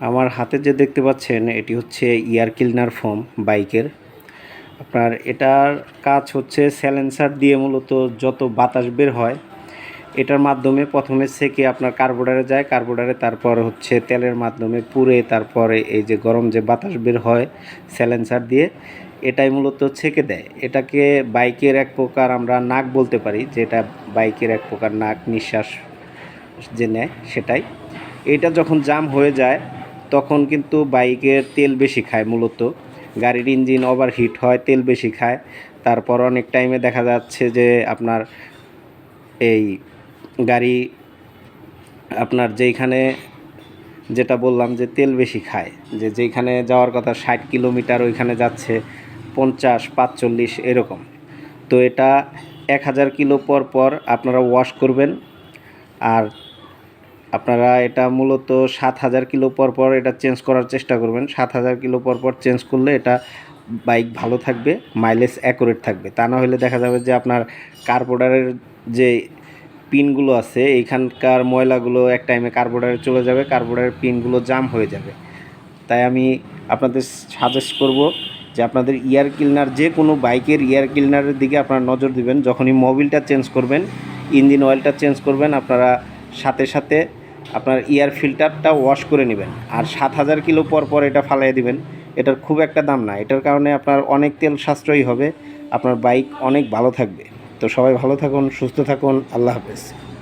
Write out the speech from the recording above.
আমার হাতে যে দেখতে পাচ্ছেন, এটি হচ্ছে ইয়ার ক্লিনার ফোম বাইকের। আপনার এটার কাজ হচ্ছে স্যালেন্সার দিয়ে মূলত যত বাতাস বের হয়, এটার মাধ্যমে প্রথমে সেকে আপনার কার্বোডারে যায়, কার্বোডারে তারপর হচ্ছে তেলের মাধ্যমে পুড়ে তারপরে এই যে গরম যে বাতাস বের হয় স্যালেন্সার দিয়ে, এটাই মূলত ছেঁকে দেয়। এটাকে বাইকের এক প্রকার আমরা নাক বলতে পারি, যেটা বাইকের এক প্রকার নাক নিঃশ্বাস যে নেয় সেটাই। এটা যখন জাম হয়ে যায় তখন কিন্তু বাইকের তেল বেশি খায় মূলত। গাড়ির ইঞ্জিন ওভারহিট হয়, তেল বেশি খায়। তারপর অনেক টাইমে দেখা যাচ্ছে যে আপনার এই গাড়ি আপনার যেইখানে যেটা বললাম যে তেল বেশি খায়, যে যেইখানে যাওয়ার কথা ষাট কিলোমিটার ওইখানে যাচ্ছে পঞ্চাশ, পাঁচচল্লিশ এরকম। তো এটা এক হাজার কিলো পর পর আপনারা ওয়াশ করবেন। আর আপনারা এটা মূলত সাত হাজার কিলো পর পর এটা চেঞ্জ করার চেষ্টা করবেন। সাত হাজার কিলো পর পর চেঞ্জ করলে এটা বাইক ভালো থাকবে মাইলেজ অ্যাকুরেট থাকবে। তা না হলে দেখা যাবে যে আপনার কার্বোর্ডারের যে পিনগুলো আছে, এইখানকার ময়লাগুলো এক টাইমে কার্বোর্ডারে চলে যাবে কার্বোর্ডারের পিনগুলো জাম হয়ে যাবে। তাই আমি আপনাদের সাজেস্ট করব যে আপনাদের ইয়ার ক্লিনার যে কোনো বাইকের ইয়ার ক্লিনারের দিকে আপনারা নজর দিবেন। যখনই মোবিলটা চেঞ্জ করবেন ইঞ্জিন অয়েলটা চেঞ্জ করবেন, আপনারা সাথে সাথে আপনার ইয়ার ফিল্টারটা ওয়াশ করে নেবেন। আর সাত হাজার কিলো পর পর এটা ফালাই দিবেন। এটার খুব একটা দাম না। এটার কারণে আপনার অনেক তেল সাশ্রয়ী হবে। আপনার বাইক অনেক ভালো থাকবে। তো সবাই ভালো থাকুন, সুস্থ থাকুন। আল্লাহ হাফেজ।